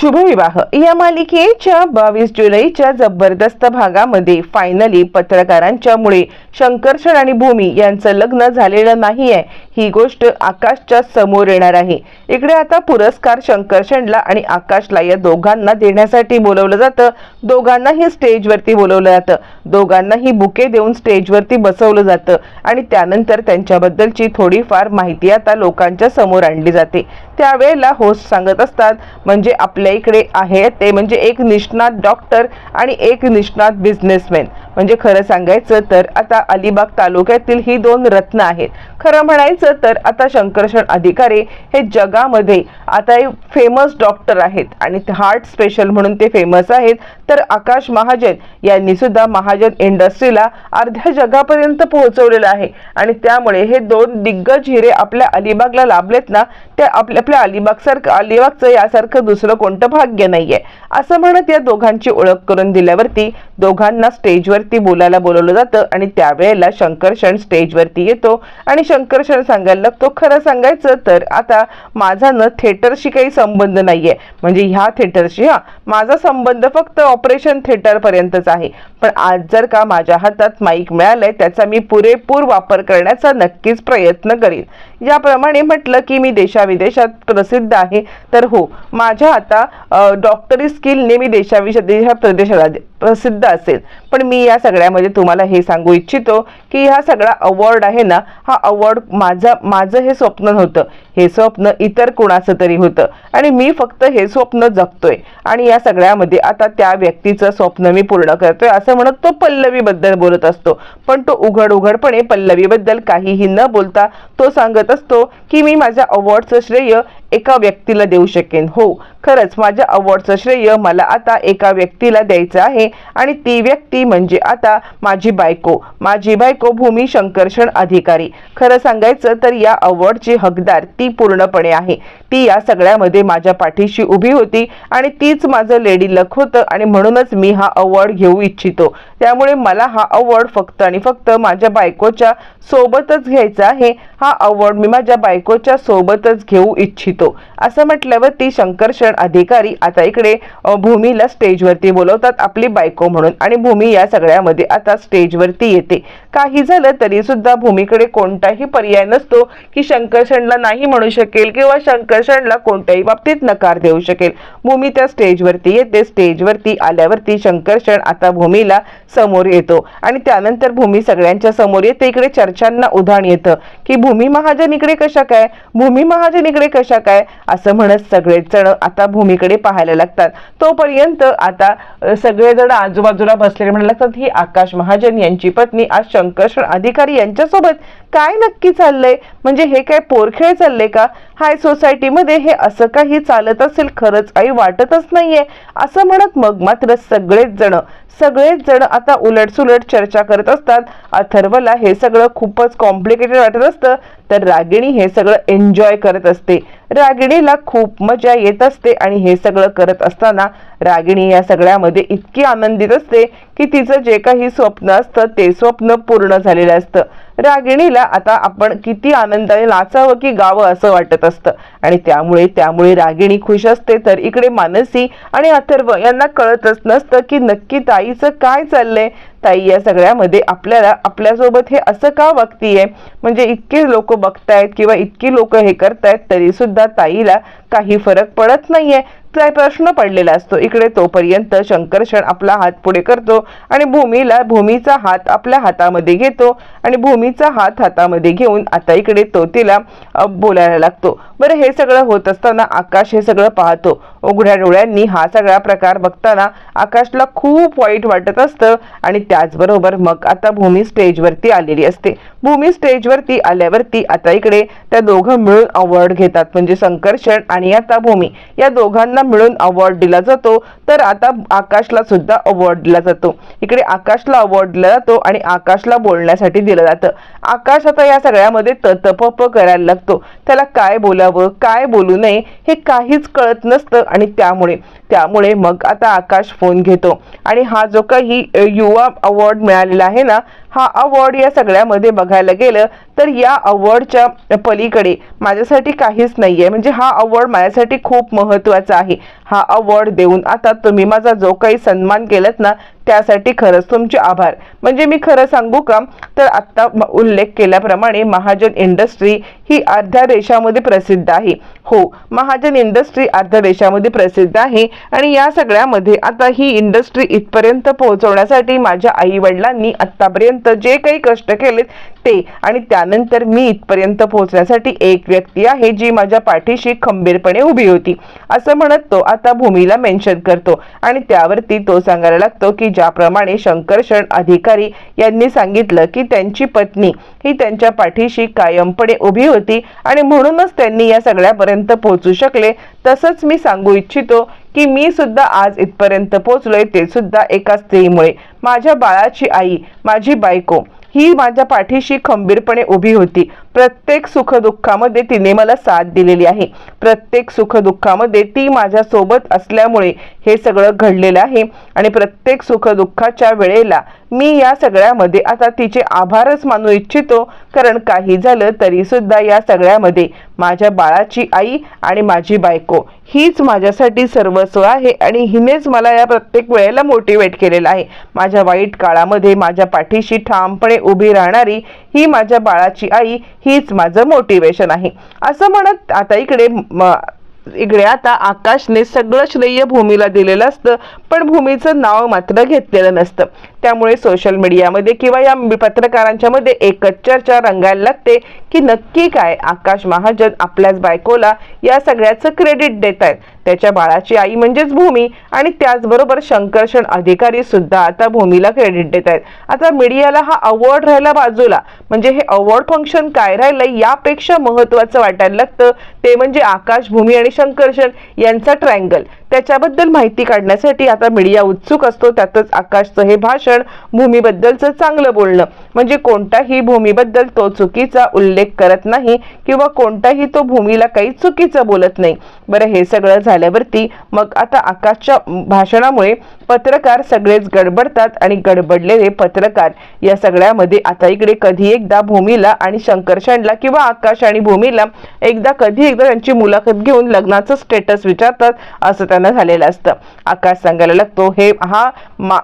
शुभविवाह. या मालिकेच्या बावीस जुलैच्या जबरदस्त भागामध्ये फायनली पत्रकारांच्यामुळे शंकरशण आणि भूमी यांचं लग्न झालेलं नाही आहे ही गोष्ट आकाशच्या समोर येणार आहे. इकडे आता पुरस्कार शंकरशणला आणि आकाशला या दोघांना देण्यासाठी बोलवलं जातं. दोघांनाही स्टेजवरती बोलवलं जातं. दोघांनाही बुके देऊन स्टेजवरती बसवलं जातं. आणि त्यानंतर त्यांच्याबद्दलची थोडीफार माहिती आता लोकांच्या समोर आणली जाते. त्यावेळेला होस्ट सांगत असतात म्हणजे आपल्या इकडे आहे. ते म्हणजे एक निष्णात डॉक्टर आणि एक निष्णात बिझनेसमॅन म्हणजे खरं सांगायचं तर आता अलिबाग तालुक्यातील ही दोन रत्न आहेत. खरं म्हणायचं तर आता शंकरशण अधिकारी हे जगामध्ये आता फेमस डॉक्टर आहेत आणि हार्ट स्पेशल म्हणून ते फेमस आहेत. तर आकाश महाजन यांनी सुद्धा महाजन इंडस्ट्रीला अर्ध्या जगापर्यंत पोहोचवलेलं आहे. आणि त्यामुळे हे दोन दिग्गज हिरे आपल्या अलिबागला लाभलेत ना ते आपल्या आपल्या अलिबाग सारखं अलिबागचं यासारखं दुसरं कोणतं भाग्य नाहीये. असं म्हणत या दोघांची ओळख करून दिल्यावरती दोघांना स्टेजवर स्टेजवरती बोलायला बोलवलं जातं आणि त्यावेळेला शंकरक्षण स्टेजवरती येतो आणि शंकरक्षण सांगायला लागतो खरं सांगायचं तर आता माझा न थिएटरशी काही संबंध नाही आहे म्हणजे ह्या थिएटरशी हा माझा संबंध फक्त ऑपरेशन थिएटरपर्यंतच आहे. पण आज जर का माझ्या हातात माईक मिळालंय त्याचा मी पुरेपूर वापर करण्याचा नक्कीच प्रयत्न करीन. याप्रमाणे म्हटलं की मी देशाविदेशात प्रसिद्ध आहे. तर हो माझ्या आता डॉक्टरी स्किलने मी देशाविदेशात प्रदेशाला प्रदेशात प्रसिद्ध असेल. पण मी या सगळ्यामध्ये तुम्हाला हे सांगू इच्छितो की हा सगळा अवॉर्ड आहे ना हा अवॉर्ड माझा माझं हे स्वप्न नव्हतं. हे स्वप्न इतर कुणाचं तरी होतं. आणि मी फक्त हे स्वप्न जगतोय. आणि या सगळ्यामध्ये आता त्या व्यक्तीचं स्वप्न मी पूर्ण करतोय असं म्हणत तो पल्लवीबद्दल बोलत असतो. पण तो उघड उघडपणे पल्लवीबद्दल काहीही न बोलता तो सांगत असतो की मी माझ्या अवॉर्डचं श्रेय एका व्यक्तीला देऊ शकेन. हो खरंच माझ्या अवॉर्डचं श्रेय मला आता एका व्यक्तीला द्यायचं आहे आणि ती व्यक्ती म्हणजे आता माझी बायको. माझी बायको भूमी शंकरषण अधिकारी. खरं सांगायचं तर या अवॉर्डची हकदार ती पूर्णपणे आहे. ती या सगळ्यामध्ये माझ्या पाठीशी उभी होती आणि तीच माझं लेडी लक होतं आणि म्हणूनच मी हा अवॉर्ड घेऊ इच्छितो. त्यामुळे मला हा अवॉर्ड फक्त आणि फक्त माझ्या बायकोच्या सोबतच घ्यायचा आहे. हा अवॉर्ड मी माझ्या बायकोच्या सोबतच घेऊ इच्छितो. असं म्हटल्यावर ती शंकरशण अधिकारी आता इकडे भूमीला स्टेजवरती बोलवतात आपली बायको म्हणून आणि भूमी या सगळ्यामध्ये आता स्टेजवरती येते. काही झालं तरी सुद्धा भूमीकडे कोणताही पर्याय नसतो की शंकरशरणला नाही म्हणू शकेल किंवा शंकरशरणला कोणत्याही बाबतीत नकार देऊ शकेल. भूमी त्या स्टेजवरती येते. स्टेजवरती आल्यावरती शंकरशण आता भूमीला समोर येतो. आणि त्यानंतर भूमी सगळ्यांच्या समोर येते. इकडे चर्चांना उधाण येतं की भूमी महाजन इकडे कशा काय? भूमी महाजन इकडे कशा काय? असं म्हणत सगळेच जण आता भूमीकडे पाहायला लागतात. तोपर्यंत आता सगळेजण आजूबाजूला बसलेले म्हणायला लागतात ही आकाश महाजन यांची पत्नी आज शंकर्षण अधिकारी यांच्यासोबत काय नक्की चाललंय? म्हणजे हे काय पोरखेळ चाललंय का? हाय सोसायटीमध्ये हे असं काही चालत असेल खरंच आई वाटतच नाहीये. असं म्हणत मग मात्र सगळेच जण सगळेच जण आता उलटसुलट चर्चा करत असतात. अथर्वला हे सगळं खूपच कॉम्प्लिकेटेड वाटत असतं. तर रागिणी हे सगळं एन्जॉय करत असते. रागिणीला खूप मजा येत असते आणि हे सगळं करत असताना रागिणी या सगळ्यामध्ये इतकी आनंदित असते की तिचं जे काही स्वप्न असतं ते स्वप्न पूर्ण झालेलं असतं. रागिणीला आता आपण किती आनंदाने नाचावं की गावं असं वाटत असतं. आणि त्यामुळे त्यामुळे रागिणी खुश असते तर इकडे मानसी आणि अथर्व यांना कळतच नसतं की नक्की ताईचं काय चाललंय. ताई या सगळ्यामध्ये आपल्याला आपल्यासोबत हे असं का वागतीये? म्हणजे इतके लोक बघतायत किंवा इतकी लोक हे करतायत तरी सुद्धा ताईला काही फरक पडत नाहीये. प्रश्न पडलेला असतो. इकडे तोपर्यंत शंकरक्षण आपला हात पुढे करतो आणि भूमीला भूमीचा हात आपल्या हातामध्ये घेतो आणि भूमीचा हात हातामध्ये घेऊन आता इकडे तो तिला बोलायला लागतो. बरं हे सगळं होत असताना आकाश हे सगळं पाहतो. उघड्या डोळ्यांनी हा सगळा प्रकार बघताना आकाशला खूप वाईट वाटत असतं आणि त्याचबरोबर मग आता भूमी स्टेजवरती आलेली असते. भूमी स्टेजवरती आल्यावरती आता इकडे त्या दोघं मिळून अवॉर्ड घेतात म्हणजे संकर्षण आणि आता भूमी. या दोघांना मिळून अवॉर्ड दिला जातो तर आता आकाशला सुद्धा अवॉर्ड दिला जातो. इकडे आकाशला अवॉर्ड दिला जातो आणि आकाशला बोलण्यासाठी दिलं जातं. आकाश आता या सगळ्यामध्ये ततपप करायला लागतो. त्याला काय बोलावं काय बोलू नये हे काहीच कळत नसतं आणि त्यामुळे त्यामुळे मग आता आकाश फोन घेतो. आणि हा जो काही युवा अवॉर्ड मिळालेला आहे ना हा अवॉर्ड या सगळ्यामध्ये बघायला गेलं तर या अवॉर्डच्या पलीकडे माझ्यासाठी काहीच नाही आहे म्हणजे हा अवॉर्ड माझ्यासाठी खूप महत्त्वाचा आहे. हा अवॉर्ड देऊन आता तुम्ही माझा जो काही सन्मान केलात ना त्यासाठी खरंच तुमचे आभार. म्हणजे मी खरं सांगू का तर आत्ता म- उल्लेख केल्याप्रमाणे महाजन इंडस्ट्री ही अर्ध्या देशामध्ये प्रसिद्ध आहे. हो महाजन इंडस्ट्री अर्ध्या देशामध्ये प्रसिद्ध आहे आणि या सगळ्यामध्ये आता ही इंडस्ट्री इथपर्यंत पोहोचवण्यासाठी माझ्या आई वडिलांनी आतापर्यंत जे काही कष्ट केलेत ते. आणि त्यानंतर मी इथपर्यंत पोहोचण्यासाठी एक व्यक्ती आहे जी माझ्या पाठीशी खंबीरपणे उभी होती. असं म्हणत तो आता भूमीला मेन्शन करतो. आणि त्यावरती तो सांगायला लागतो की ज्याप्रमाणे शंकरशण अधिकारी यांनी सांगितलं की त्यांची पत्नी ही त्यांच्या पाठीशी कायमपणे उभी होती आणि म्हणूनच त्यांनी या सगळ्यापर्यंत पोहोचू शकले. तसंच मी सांगू इच्छितो की मी सुद्धा आज इथपर्यंत पोहोचलोय ते सुद्धा एका स्त्रीमुळे. माझ्या बाळाची आई माझी बायको ही माझ्या पाठीशी खंबीरपणे उभी होती. प्रत्येक सुखदुःखामध्ये तिने मला साथ दिलेली आहे. प्रत्येक सुखदुःखामध्ये ती माझ्या सोबत असल्यामुळे हे सगळं घडलेलं आहे आणि प्रत्येक सुखदुःखाच्या वेळेला मी या सगळ्यामध्ये आता तिचे आभारच मानू इच्छितो. कारण काही झालं तरी सुद्धा या सगळ्यामध्ये माझ्या बाळाची आई आणि माझी बायको हीच माझ्यासाठी सर्वस्व आहे आणि हिनेच मला या प्रत्येक वेळेला मोटिवेट केलेलं आहे. माझ्या वाईट काळामध्ये माझ्या पाठीशी ठामपणे उभी राहणारी ही माझ्या बाळाची आई हीच माझं मोटिवेशन आहे. असं म्हणत आता इकडे म- इकडे आता आकाशने सगळं श्रेय भूमीला दिलेलं असतं पण भूमीचं नाव मात्र घेतलेलं नसतं. त्यामुळे सोशल मीडियामध्ये किंवा या पत्रकारांच्या मध्ये एकच चर्चा रंगायला लागते की नक्की काय आकाश महाजन आपल्याच बायकोला या सगळ्याचं क्रेडिट देत आहेत त्याच्या बाळाची आई म्हणजेच भूमी आणि त्याचबरोबर शंकरशण अधिकारी सुद्धा आता भूमीला क्रेडिट देत आहेत आता मीडियाला हा अवॉर्ड राहिला बाजूला. म्हणजे हे अवॉर्ड फंक्शन काय राहिलं यापेक्षा महत्वाचं वाटायला लागतं. ते म्हणजे आकाश भूमी आणि शंकरशण यांचा ट्रायंगल त्याच्याबद्दल माहिती काढण्यासाठी आता मीडिया उत्सुक असतो. त्यातच आकाशचं हे भाषण भूमीबद्दलचं चांगलं बोलणं. म्हणजे कोणताही भूमीबद्दल तो चुकीचा उल्लेख करत नाही किंवा कोणताही तो भूमीला काही चुकीचं बोलत नाही. बरं हे सगळं झाल्यावरती मग आता आकाशच्या भाषणामुळे पत्रकार सगळेच गडबडतात आणि गडबडलेले पत्रकार या सगळ्यामध्ये आता इकडे कधी एकदा भूमीला आणि शंकरशणला किंवा आकाश आणि भूमीला एकदा कधी एकदा त्यांची मुलाखत घेऊन लग्नाचं स्टेटस विचारतात असं त्यांना झालेलं असतं. आकाश सांगायला लागतो हे हा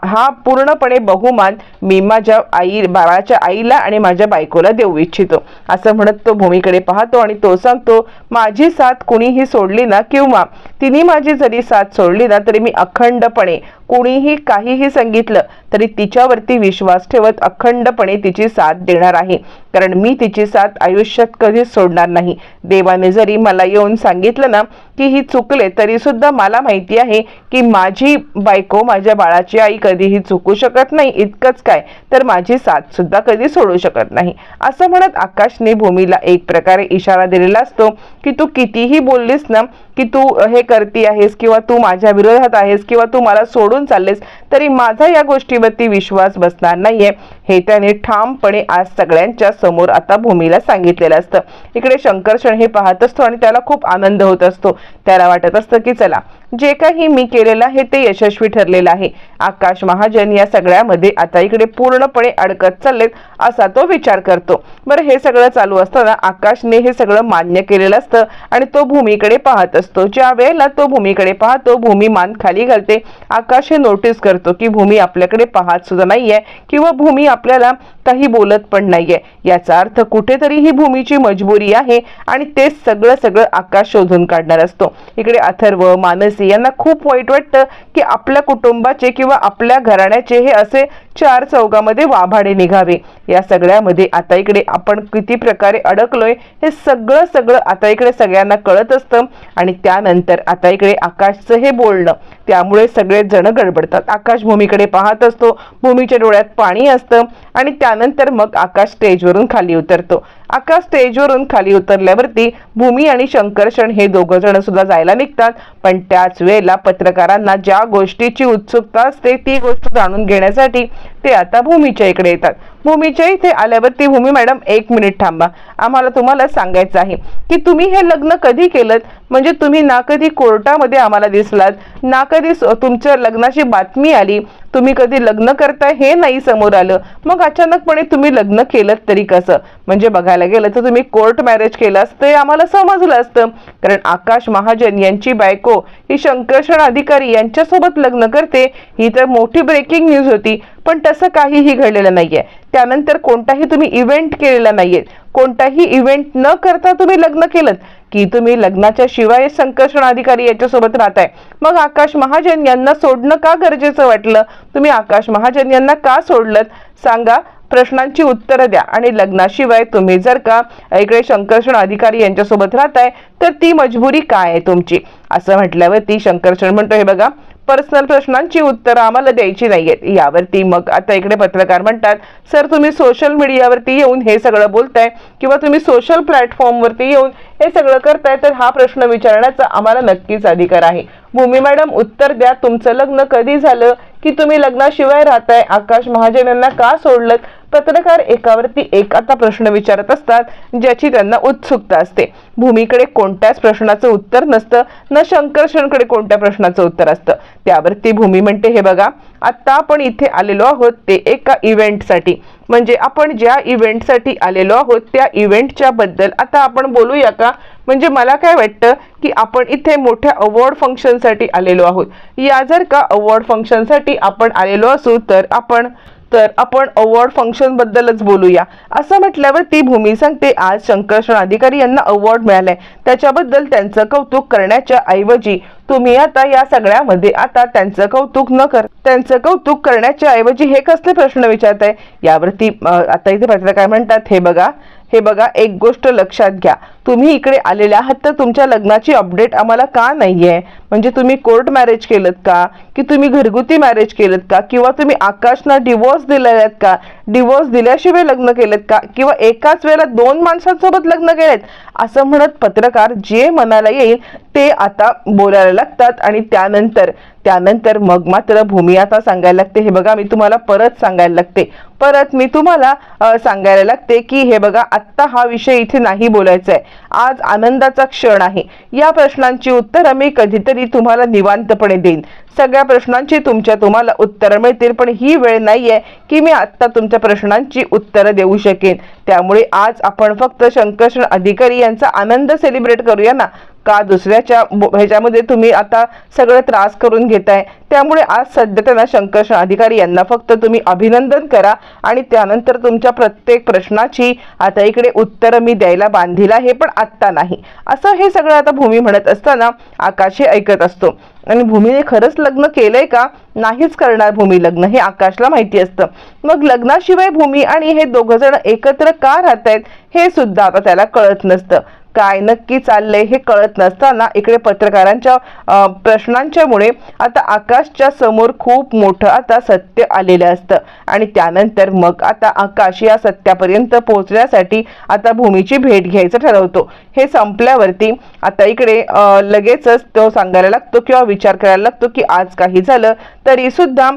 हा पूर्णपणे बहुमान मी माझ्या आई बाळाच्या आईला आणि माझ्या बायकोला देऊ इच्छितो. असं म्हणत तो भूमीकडे पाहतो आणि तो सांगतो माझी साथ कुणीही सोडली ना किंवा तिने माझी जरी साथ सोडली ना तरी मी अखंडपणे कुणीही काहीही सांगितलं तरी तिच्यावरती विश्वास ठेवत अखंडपणे तिची साथ देणार आहे. कारण मी तिची साथ आयुष्यात कधीच सोडणार नाही. देवाने जरी मला येऊन सांगितलं ना की ही चुकले तरी सुद्धा मला माहिती आहे की माझी बायको माझ्या बाळाची आई कधीही चुकू शकत नाही इतकंच काय? तर माझी साथ सुद्धा कधी सोडू शकत नाही. असं म्हणत आकाशने भूमीला एक प्रकारे इशारा दिलेला असतो की तू कितीही बोललीस ना की तू हे करती आहेस किंवा तू माझ्या विरोधात आहेस किंवा तू मला सोडून चाललेस तरी माझा या गोष्टीवरती विश्वास बसणार नाहीये. हे त्याने ठामपणे आज सगळ्यांच्या समोर आता भूमीला सांगितलेलं असतं. इकडे शंकरशण हे पाहत असतो आणि त्याला खूप आनंद होत असतो. त्याला वाटत असतं की चला जे काही मी केलेलं आहे ते यशस्वी ठरलेलं आहे. आकाश महाजन या सगळ्यामध्ये आता इकडे पूर्णपणे अडकत चाललेत असा तो विचार करतो. बरं हे सगळं चालू असताना आकाशने हे सगळं मान्य केलेलं असतं आणि तो भूमीकडे पाहत असतो. ज्या वेळेला तो भूमीकडे पाहतो भूमी मान खाली घालते. आकाश हे नोटीस करतो की भूमी आपल्याकडे पाहत सुद्धा नाहीये किंवा भूमी आपल्याला काही बोलत पण नाहीये. याचा अर्थ कुठेतरी ही भूमीची मजबुरी आहे आणि ते सगळं सगळं आकाश शोधून काढणार असतो. इकडे अथर्व मानसी यांना खूप वाईट वाटतं की आपल्या कुटुंबाचे किंवा आपल्या घराण्याचे हे असे चार चौघामध्ये वाभाडे निघावे. या सगळ्यामध्ये आता इकडे आपण किती प्रकारे अडकलोय हे सगळं सगळं आता इकडे सगळ्यांना कळत असतं आणि त्यानंतर आता इकडे आकाशचं हे बोलणं. त्यामुळे सगळे जण गडबडतात. आकाश भूमीकडे पाहत असतो. भूमीच्या डोळ्यात पाणी असतं आणि त्यानंतर मग आकाश स्टेजवरून खाली उतरतो. आकाश स्टेजवरून खाली उतरल्यावरती भूमी आणि शंकरशण हे दोघं जण सुद्धा जायला निघतात. पण त्याच वेळेला पत्रकारांना ज्या गोष्टीची उत्सुकता असते ती गोष्ट जाणून घेण्यासाठी ते आता भूमीच्या इकडे येतात. भूमीच्या इथे आल्यावरती भूमी मॅडम एक मिनिट थांबा. आम्हाला तुम्हाला सांगायचं आहे की तुम्ही हे लग्न कधी केलं म्हणजे तुम्ही ना कधी कोर्टामध्ये आम्हाला दिसलात ना कधी तुमच्या लग्नाची बातमी आली? तुम्ही कधी लग्न करताय हे नाही समोर आलं. मग अचानकपणे तुम्ही लग्न केलं तरी कसं? म्हणजे बघायला गेलं तर तुम्ही कोर्ट मॅरेज केलं असतं हे आम्हाला समजलं असतं. कारण आकाश महाजन यांची बायको ही शंकरशण अधिकारी यांच्यासोबत लग्न करते. ही तर मोठी ब्रेकिंग न्यूज होती. पण तसं काहीही घडलेलं नाहीये. त्यानंतर कोणताही तुम्ही इव्हेंट केलेला नाहीये. कोणताही इव्हेंट न करता तुम्ही लग्न केलं की तुम्ही लग्नाच्या शिवाय संकर्षण अधिकारी याच्यासोबत राहताय. मग आकाश महाजन यांना सोडणं का गरजेचं वाटलं? तुम्ही आकाश महाजन यांना का सोडलं सांगा प्रश्नांची उत्तरं द्या आणि लग्नाशिवाय तुम्ही जर का इकडे शंकरषण अधिकारी यांच्यासोबत राहताय तर ती मजबुरी काय आहे तुमची? असं म्हटल्यावर ती शंकरषण म्हणतो हे बघा पर्सनल प्रश्नांची उत्तरं आम्हाला द्यायची नाहीयेत. यावरती मग आता इकडे पत्रकार म्हणतात सर तुम्ही सोशल मीडियावरती येऊन हे सगळं बोलताय किंवा तुम्ही सोशल प्लॅटफॉर्मवरती येऊन हे सगळं करताय तर हा प्रश्न विचारण्याचा आम्हाला नक्कीच अधिकार आहे. भूमी मॅडम उत्तर द्या. तुमचं लग्न कधी झालं? की तुम्ही लग्नाशिवाय राहताय? आकाश महाजन यांना का सोडलं पत्रकार एकावरती एक आता प्रश्न विचारत असतात ज्याची त्यांना उत्सुकता असते. भूमीकडे कोणत्याच प्रश्नाचं उत्तर नसतं न शंकरशनकडे कोणत्या प्रश्नाचं उत्तर असतं? त्यावरती भूमी म्हणते हे बघा आता आपण इथे आलेलो आहोत ते एका इव्हेंटसाठी. म्हणजे आपण ज्या इव्हेंटसाठी आलेलो आहोत त्या इव्हेंटच्या बद्दल आता आपण बोलूया का? म्हणजे मला काय वाटतं की आपण इथे मोठ्या अवॉर्ड फंक्शनसाठी आलेलो आहोत. या जर का अवॉर्ड फंक्शनसाठी आपण आलेलो असू तर आपण तर आपण अवॉर्ड फंक्शन बद्दलच बोलूया. असं म्हटल्यावर ती भूमी सांगते आज शंकरशण अधिकारी यांना अवॉर्ड मिळालाय. त्याच्याबद्दल त्यांचं कौतुक करण्याच्या ऐवजी तुम्ही आता या सगळ्यामध्ये आता त्यांचं कौतुक न कर त्यांचं कौतुक करण्याच्या ऐवजी हे कसले प्रश्न विचारताय? यावरती आता इथे पत्रकार म्हणतात हे बघा हे बघा एक गोष्ट लक्षात घ्या. तुम्ही इकडे आलेले आहात तर तुमच्या लग्नाची अपडेट आम्हाला का नाही आहे म्हणजे तुम्ही कोर्ट मॅरेज केलं का? की तुम्ही घरगुती मॅरेज केलं का? किंवा तुम्ही आकाशना डिवोर्स दिलेले आहेत का? डिवोर्स दिल्याशिवाय लग्न केलेत का? किंवा एकाच वेळेला दोन माणसांसोबत लग्न केलेत? असं म्हणत पत्रकार जे मनाला येईल ते आता बोलायला लागतात आणि त्यानंतर त्यानंतर मग मात्र भूमी आता सांगायला लागते. हे बघा मी तुम्हाला परत सांगायला लागते. परत मी तुम्हाला सांगायला लागते की हे बघा आत्ता हा विषय इथे नाही बोलायचा आहे आज आनंदाचा क्षण आहे. या प्रश्नांची उत्तरं मी कधीतरी तुम्हाला निवांतपणे देईन. सगळ्या प्रश्नांची तुमच्या तुम्हाला उत्तरं मिळतील पण ही वेळ नाहीये की मी आत्ता तुमच्या प्रश्नांची उत्तरं देऊ शकेन. त्यामुळे आज आपण फक्त शंकरशण अधिकारी यांचा आनंद सेलिब्रेट करूया ना. का दुसऱ्याच्या ह्याच्यामध्ये तुम्ही आता सगळं त्रास करून घेताय? त्यामुळे आज सध्या त्यांना शंकरशन अधिकारी यांना फक्त तुम्ही अभिनंदन करा आणि त्यानंतर तुमच्या प्रत्येक प्रश्नाची आता इकडे उत्तरं मी द्यायला बांधील आहे पण आत्ता नाही. असं हे सगळं आता भूमी म्हणत असताना आकाश हे ऐकत असतो. आणि भूमीने खरंच लग्न केलंय का? नाहीच करणार भूमी लग्न हे आकाशला माहिती असतं. मग लग्नाशिवाय भूमी आणि हे दोघं जण एकत्र का राहत आहेत हे सुद्धा आता त्याला कळत नसतं. काय नक्की चाललंय हे कळत नसताना इकडे पत्रकारांच्या प्रश्नांच्यामुळे आता आकाशच्या समोर खूप मोठं आता सत्य आलेलं असतं. आणि त्यानंतर मग आता आकाश या सत्यापर्यंत पोहोचण्यासाठी आता भूमीची भेट घ्यायचं ठरवतो. हे संपल्यावरती आता इकडे लगेचच तो सांगायला लागतो किंवा विचार करायला लागतो की आज काही झालं तरी सुद्धा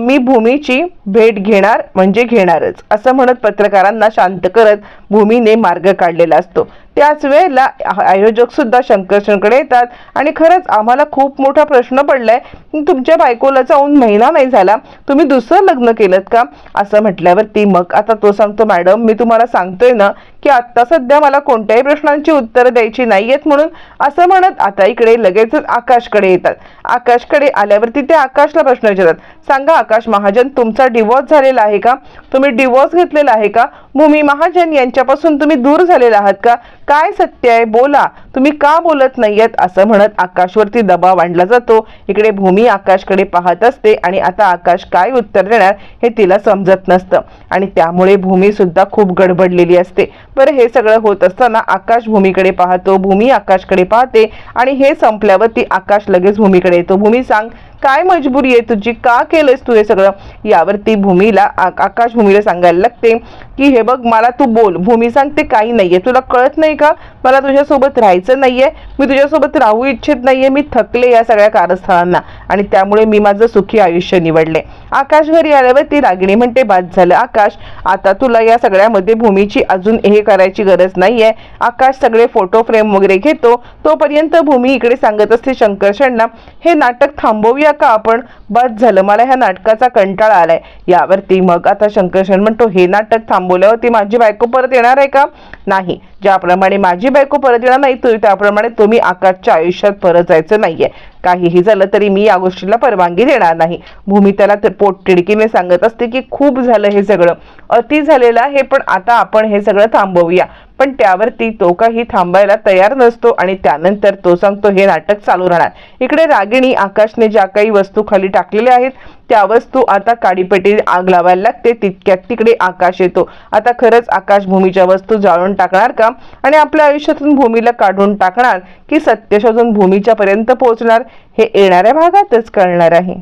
मी भूमीची भेट घेणार म्हणजे घेणारच. असं म्हणत पत्रकारांना शांत करत भूमीने मार्ग काढलेला असतो. त्याच वेळेला आयोजक सुद्धा शंकरशनकडे येतात. आणि खरंच आम्हाला खूप मोठा प्रश्न पडलाय तुमच्या बायकोला जाऊन महिना नाही झाला तुम्ही दुसरं लग्न केलं का? असं म्हटल्यावरती मग आता तो सांगतो मॅडम मी तुम्हाला सांगतोय ना की आत्ता सध्या मला कोणत्याही प्रश्नांची उत्तरं द्यायची नाहीयेत म्हणून असं म्हणत आता इकडे लगेचच आकाशकडे येतात. आकाशकडे आल्यावरती ते आकाशला प्रश्न विचारतात. सांगा आकाश महाजन तुमचा डिवोर्स झालेला आहे का? तुम्ही डिवोर्स घेतलेला आहे का? भूमी महाजन यांच्यापासून तुम्ही दूर झालेला आहात का? काय सत्य आहे? बोला. तुम्ही का बोलत नाहीयेत असं म्हणत आकाशवरती दबाव आणला जातो. इकडे भूमी आकाशकडे पाहत असते आणि आता आकाश काय उत्तर देणार हे तिला समजत नसतं. आणि त्यामुळे भूमी सुद्धा खूप गडबडलेली असते. बरं हे सगळं होत असताना आकाश भूमीकडे पाहतो भूमी आकाशकडे पाहते आणि हे संपल्यावर ती आकाश लगेच भूमीकडे येतो. भूमी सांग काय मजबुरी आहे तुझी? का केलंस तू हे सगळं? यावरती भूमीला आकाश भूमीला सांगायला लागते की हे बघ मला तू बोल. भूमी सांगते काही नाहीये. तुला कळत नाही का? मला तुझ्यासोबत राहायचं नाहीये. मी तुझ्यासोबत राहू इच्छित नाहीये. मी थकले या सगळ्या कारस्थळांना. आणि त्यामुळे मी माझं सुखी आयुष्य निवडले. आकाश घरी आल्यावर ती रागिणी म्हणते बाद झालं आकाश. आता तुला या सगळ्यामध्ये भूमीची अजून हे करायची गरज नाहीये. आकाश सगळे फोटो फ्रेम वगैरे घेतो. तोपर्यंत भूमी इकडे सांगत असते शंकरशणना हे नाटक थांबवूया का आपण? बस झालं. मला ह्या नाटकाचा कंटाळा आलाय. यावरती मग आता शंकरशण म्हणतो हे नाटक थांबवल्यावरती माझी बायको परत येणार आहे का? नाही. ज्याप्रमाणे माझी बायको परत येणार नाही तुम्ही त्याप्रमाणे तुम्ही आकाशच्या आयुष्यात परत जायचं नाहीये. काहीही झालं तरी मी या गोष्टीला परवानगी देणार नाही. भूमी त्याला पोटतिडकीने सांगत असते की खूप झालं हे सगळं. अति झालेलं आहे पण आता आपण हे सगळं थांबवूया. पण त्यावरती तो काही थांबायला तयार नसतो आणि त्यानंतर तो सांगतो हे नाटक चालू राहणार. इकडे रागिणी आकाशने ज्या काही वस्तू खाली टाकलेल्या आहेत त्या वस्तू आता काडीपेटी आग लावायला लागते तितक्यात तिकडे आकाश येतो. आता खरंच आकाश भूमीच्या वस्तू जाळून टाकणार का? आणि आपल्या आयुष्यातून भूमीला काढून टाकणार की सत्य शोधून भूमीच्या पर्यंत पोहोचणार हे येणाऱ्या भागातच कळणार आहे.